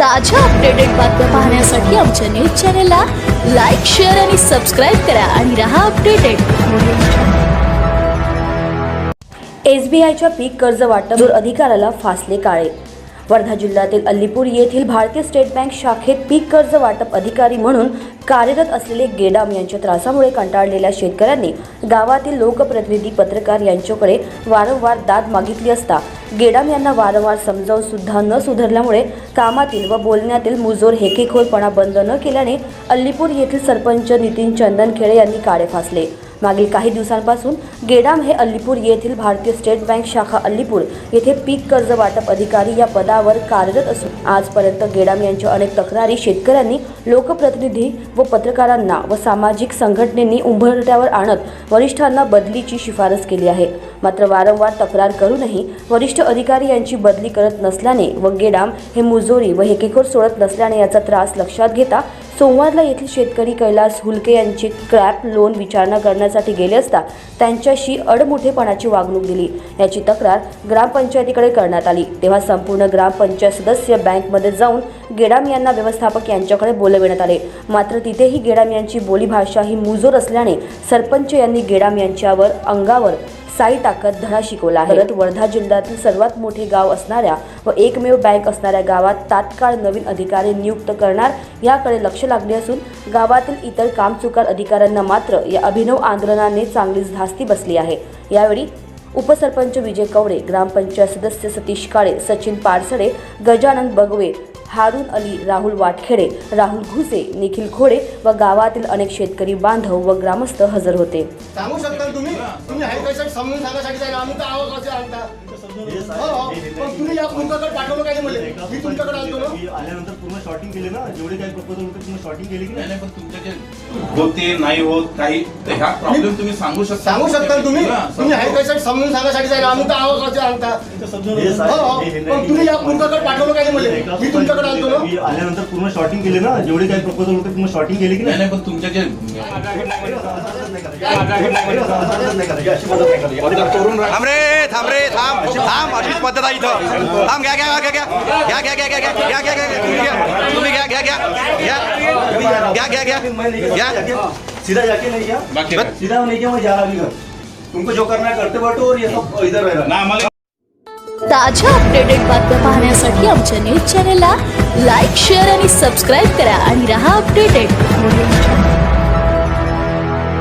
ताज्या अपडेटेड बातम्या पाहण्यासाठी आमच्या न्यूज चॅनलला लाईक शेअर आणि सबस्क्राईब करा आणि रहा अपडेटेड एसबीआयच्या पीक कर्ज वाटप अधिकाऱ्याला फासले काळे. वर्धा जिल्ह्यातील अल्लीपूर येथील भारतीय स्टेट बँक शाखेत पीक कर्ज वाटप अधिकारी म्हणून कार्यरत असलेले गेडाम यांच्या त्रासामुळे कंटाळलेल्या शेतकऱ्यांनी गावातील लोकप्रतिनिधी पत्रकार यांच्याकडे वारंवार दाद मागितली असता गेडाम यांना वारंवार समजावून सुद्धा न सुधारल्यामुळे कामातील व बोलण्यातील मुजोर हेकेखोरपणा बंद न केल्याने अल्लीपूर येथील सरपंच नितीन चंदनखेळे यांनी काळे फासले. मागील काही दिवसांपासून गेडाम हे अल्लीपूर येथील भारतीय स्टेट बँक शाखा अल्लीपूर येथे पीक कर्ज वाटप अधिकारी या पदावर कार्यरत असून आजपर्यंत गेडाम यांच्या अनेक तक्रारी शेतकऱ्यांनी लोकप्रतिनिधी व पत्रकारांना व सामाजिक संघटनेनी उंबरट्यावर आणत वरिष्ठांना बदलीची शिफारस केली आहे. मात्र वारंवार तक्रार करूनही वरिष्ठ अधिकारी यांची बदली करत नसल्याने व गेडाम हे मुजोरी व हेकेखोर सोडत नसल्याने याचा त्रास लक्षात घेता सोमवारला येथील शेतकरी कैलास हुलके यांची क्रॅप लोन विचारणा करण्यासाठी गेले असता त्यांच्याशी अडमुठेपणाची वागणूक दिली. याची तक्रार ग्रामपंचायतीकडे करण्यात आली. तेव्हा संपूर्ण ग्रामपंचायत सदस्य बँकमध्ये जाऊन गेडाम यांना व्यवस्थापक यांच्याकडे बोलविण्यात आले. मात्र तिथेही गेडाम यांची बोलीभाषा ही मुजोर असल्याने सरपंच यांनी गेडाम यांच्यावर अंगावर साई टाकत धडा शिकवला आहे. परत वर्धा जिल्ह्यातील सर्वात मोठे गाव असणाऱ्या व एकमेव बँक असणाऱ्या गावात तात्काळ नवीन अधिकारी नियुक्त करणार याकडे लक्ष लागले असून गावातील इतर कामचुकार अधिकाऱ्यांना मात्र या अभिनव आंदोलनाने चांगलीच धास्ती बसली आहे. यावेळी उपसरपंच विजय कवडे ग्रामपंचायत सदस्य सतीश काळे सचिन पारसडे गजानन बगवे हारून अली राहुल वाटखेडे राहुल घुसे निखिल खोडे व गावातील अनेक शेतकरी बांधव व ग्रामस्थ हजर होते. सांगू शकता तुम्ही? तुम्ही आहे कशासाठी समजून सांगासाठी जायला आम्ही तर आवाज कसे आणता हो, हो. पण तुम्ही या मुलगाकडे पाठवलं काय मला मी तुमच्याकडे मी आल्यानंतर पूर्ण शॉर्टिंग केले ना? जेवढे काही प्रपोजल होते पूर्ण शॉर्टिंग केली की नाही? पण तुमच्या जे होते नाही होत काही ह्या प्रॉब्लेम तुम्ही सांगू शकता? सांगू शकता तुम्ही? तुम्ही सांगू. कशासाठी समजून सांगासाठी जायला आम्ही तर आवाज कसे आणता हे पण तुम्ही या मुलगाकडे पाठवलं काय मला मी तुमच्याकडे आल्यानंतर पूर्ण शॉर्टिंग केले ना जेवढे काही प्रपोजल होते पूर्ण शॉर्टिंग केली की नाही पण तुमच्या जे थांब रे थांब थांब थांब अशीच पद्धत आहे इथं थांब घ्या घ्या घ्या घ्या घ्या घ्या घ्या घ्या घ्या घ्या घ्या घ्या तुम्ही घ्या घ्या घ्या घ्या घ्या घ्या घ्या घ्या घ्या सीधा जाके नहीं क्या सीधा नहीं क्या मैं जा रहा अभी घर तुमको जो करना है करते बैठो और ये सब इधर रहेगा ना ताज्या अपडेटेड बातम्या पाहण्यासाठी आमच्या न्यूज चॅनलला लाईक शेअर आणि सबस्क्राईब करा आणि रहा अपडेटेड